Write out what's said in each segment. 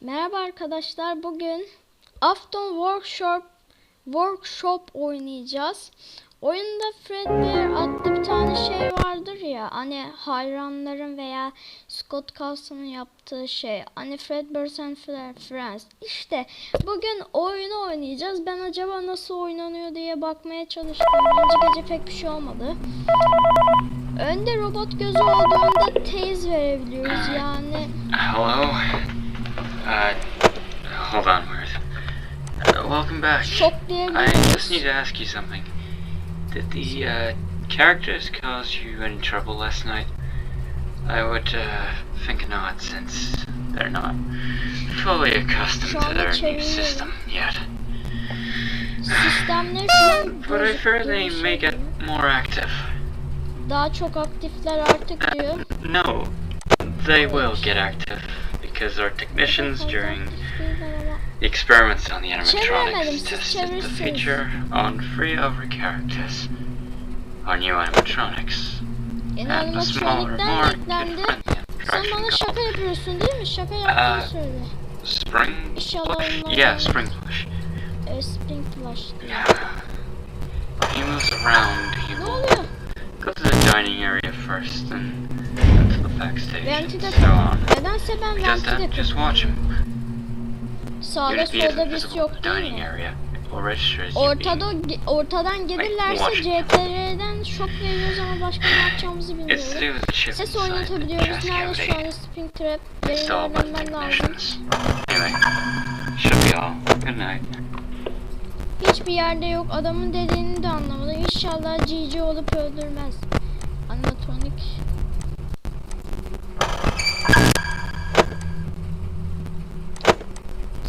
Merhaba arkadaşlar. Bugün Afton Workshop Workshop oynayacağız. Oyunda Fredbear adlı bir tane şey vardır ya. Hani hayranların veya Scott Carlson'ın yaptığı şey. Hani Fredbear and Friends. İşte bugün oyunu oynayacağız. Ben acaba nasıl oynanıyor diye bakmaya çalıştım. Birinci gece pek bir şey olmadı. Önde robot gözü olduğunda tase verebiliyoruz yani. Hello? Uh, hold on, where is it? Uh, welcome back. I just need to ask you something. Did the uh, characters cause you any trouble last night? I would uh, think not, since they're not fully accustomed to their new system yet. But I fear they may get more active. Daha çok aktifler artık diyor. No, they will get active because our technicians during The experiments on the animatronics tested the feature on three of our characters. Our new animatronics. And a smaller, more eklendi. kid-friendly Sen attraction bana şaka called yapıyorsun değil mi? Şaka Aa, yaptığını uh, söyle. Spring Plush? Yeah. Spring Flash. Yeah. He moves around. He will go to the dining area first and Venti de on. Nedense ben venti de him. Sağda solda visible yok değil mi? Ortada, ortadan gelirlerse. CTR'den şok veriyoruz ama başka ne yapacağımızı chip Ses oynatabiliyoruz. Nerede şu anda Spring Trap? The öğrenmem lazım. Hiçbir yerde yok. Adamın dediğini de anlamadım. İnşallah GG olup öldürmez. Animatronik.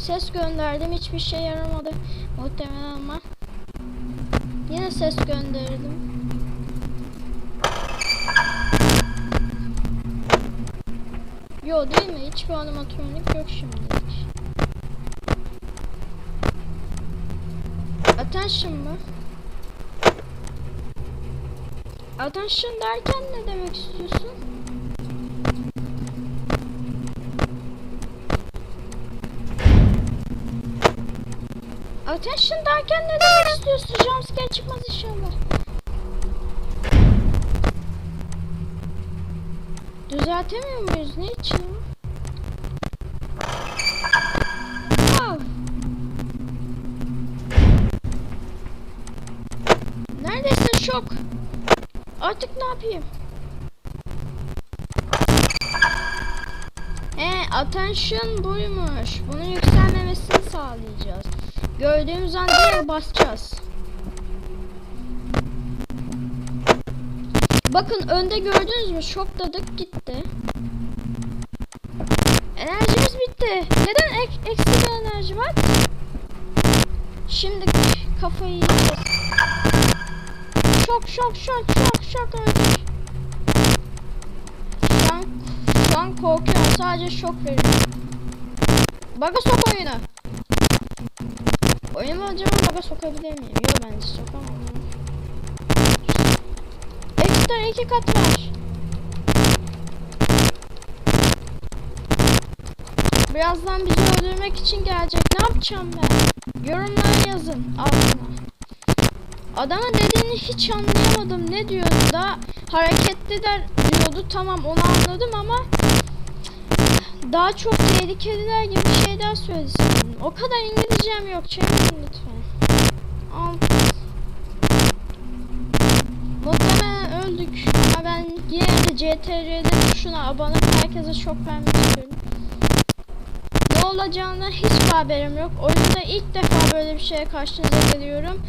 Ses gönderdim. Hiçbir şey yaramadı. Muhtemelen ama. Yine ses gönderdim. Yo değil mi? Hiçbir animatronik yok şimdilik. Attention mı? Attention derken ne demek istiyorsun? Attention derken ne demek istiyorsun? Jumpscare çıkmaz inşallah. Düzeltemiyor muyuz? Ne için? Wow. Şok? Artık ne yapayım? He, attention buymuş. Bunun yükselmemesini sağlayacağız. Gördüğümüz an direkt basacağız. Bakın önde gördünüz mü? Şokladık gitti. Enerjimiz bitti. Neden ek ekstra enerji var? Şimdi kafayı yiyeceğiz. Şok şok şok şok şok öldük. Şu an, şu an korkuyorum sadece şok veriyorum. Baga sok oyunu. Oyunu acaba baga sokabilir miyim? Yok bence sokamam. Ekstra iki kat var. Birazdan bizi öldürmek için gelecek. Ne yapacağım ben? Yorumlara yazın altına. Adamın dediğini hiç anlayamadım. Ne diyordu da hareketliler diyordu. Tamam onu anladım ama daha çok tehlikeliler gibi şeyler söyledi sanırım. O kadar İngilizcem yok. Çevirin lütfen. Alt. Muhtemelen öldük. Ama ben yine de CTRL'de tuşuna abone herkese şok vermek istiyorum. Ne olacağından hiç haberim yok. Oyunda ilk defa böyle bir şeye karşınıza geliyorum.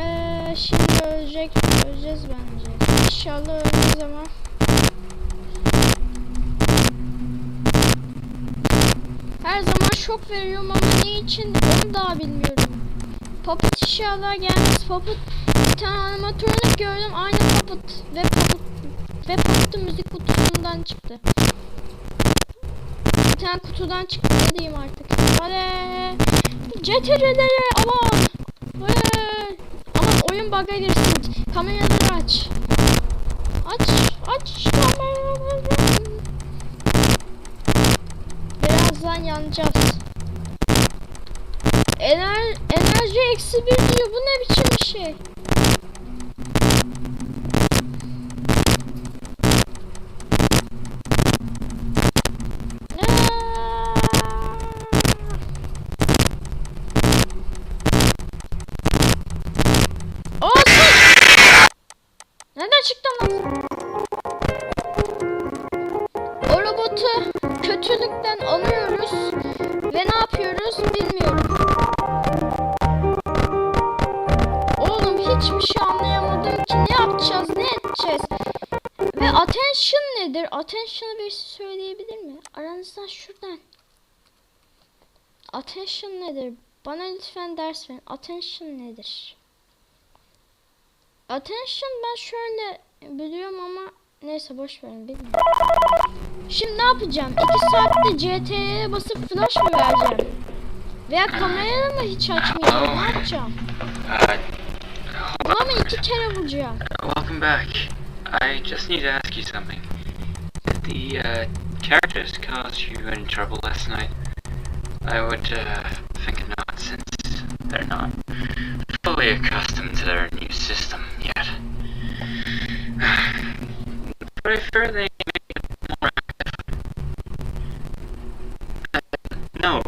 Ee, şimdi ölecek, öleceğiz bence. İnşallah ölmeyiz ama. Şok veriyorum ama ne için onu daha bilmiyorum. Puppet inşallah gelmez. Puppet bir tane animatronik gördüm. Aynı Puppet ve Puppet ve Puppet'ın müzik kutusundan çıktı. Bir tane kutudan çıktı ne diyeyim artık. Hadi. CTRL'e aman. Hey. Aman oyun bug'a girsin. Kameraları aç. Aç. Aç kameraları. Birazdan yanacağız. Ener enerji eksi bir diyor. Bu ne biçim bir şey? Attention nedir? Attention'ı birisi söyleyebilir mi? Aranızdan şuradan. Attention nedir? Bana lütfen ders verin. Attention nedir? Attention ben şöyle biliyorum ama neyse boş verin bilmiyorum. Şimdi ne yapacağım? 2 saatte CTRL'ye basıp flash mı vereceğim? Veya kamerayı mı hiç açmayacağım? Ne yapacağım? Buna mı iki kere vuracağım? welcome back. I just need to ask you something. Did the uh, characters cause you any trouble last night? I would uh, think not, since they're not fully accustomed to their new system yet. But I fear they may get more active. Uh, no,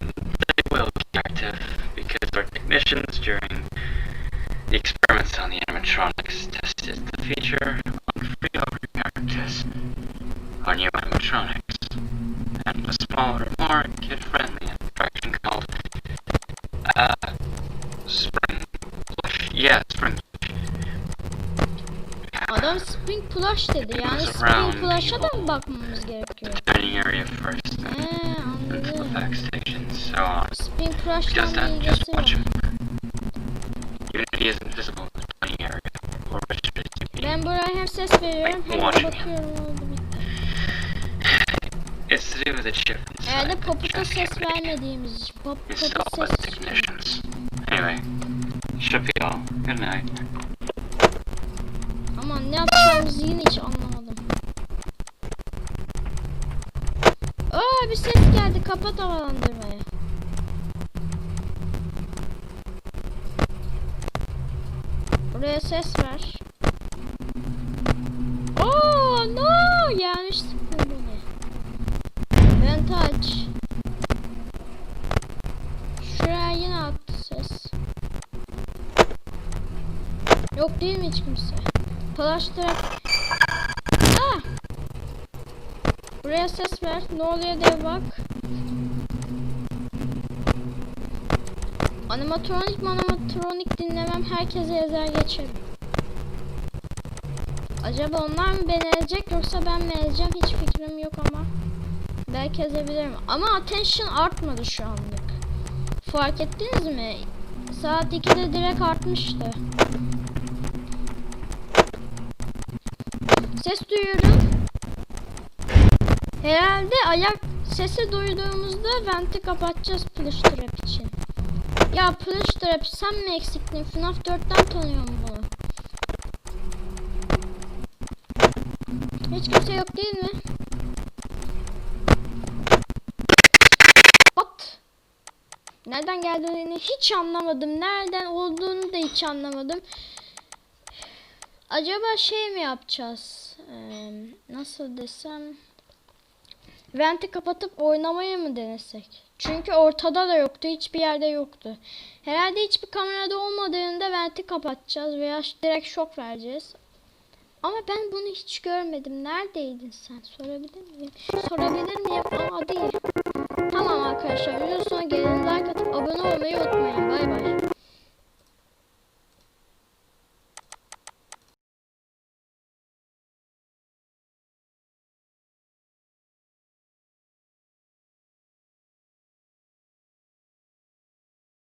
they will be active because our technicians during the experiments on the animatronics tested the feature on free over characters, our new animatronics, and a smaller, more kid-friendly attraction called, uh, Spring Plush. Yeah, Spring Plush. Adam Spring Plush dedi. Yani Spring Plush'a da mı bakmamız gerekiyor? Dining area first, then He into the anladım. backstation, so on. Spring He Plush'la does bir that, just ilgisi watch yok. him. Even if he isn't visible in the dining area, or restricted to be, Ben buraya hem ses veriyorum hem de Watching. bakıyorum oldu bitti. it's to do with the chip inside Herhalde Jack ses vermediğimiz için. Pap installed by the ses. technicians. Anyway, should be all. Good night. Aman ne yapacağımızı yine hiç anlamadım. Aa bir ses geldi. Kapat havalandırmayı. Buraya ses ver. Oo no yanlış sıktın beni. Vent aç. Şuraya yine attı ses. Yok değil mi hiç kimse? Flash trap. Ah! Buraya ses ver. Ne oluyor diye bak. Animatronik animatronik dinlemem herkese yazar geçerim. Acaba onlar mı beni ezecek yoksa ben mi ezeceğim hiç fikrim yok ama. Belki ezebilirim. Ama attention artmadı şu anlık. Fark ettiniz mi? Saat 2'de direkt artmıştı. Ses duyuyorum. Herhalde ayak sesi duyduğumuzda venti kapatacağız plush trap için. Ya plush trap sen mi eksiktin? FNAF 4'ten tanıyorum bunu. Hiç kimse yok değil mi? At. Nereden geldiğini hiç anlamadım. Nereden olduğunu da hiç anlamadım. Acaba şey mi yapacağız? Ee, nasıl desem? Venti kapatıp oynamayı mı denesek? Çünkü ortada da yoktu, hiçbir yerde yoktu. Herhalde hiçbir kamerada olmadığında venti kapatacağız veya direkt şok vereceğiz. Ama ben bunu hiç görmedim. Neredeydin sen? Sorabilir miyim? Sorabilir miyim? Aa değil. Tamam arkadaşlar videonun sonuna gelin. Like atıp abone olmayı unutmayın.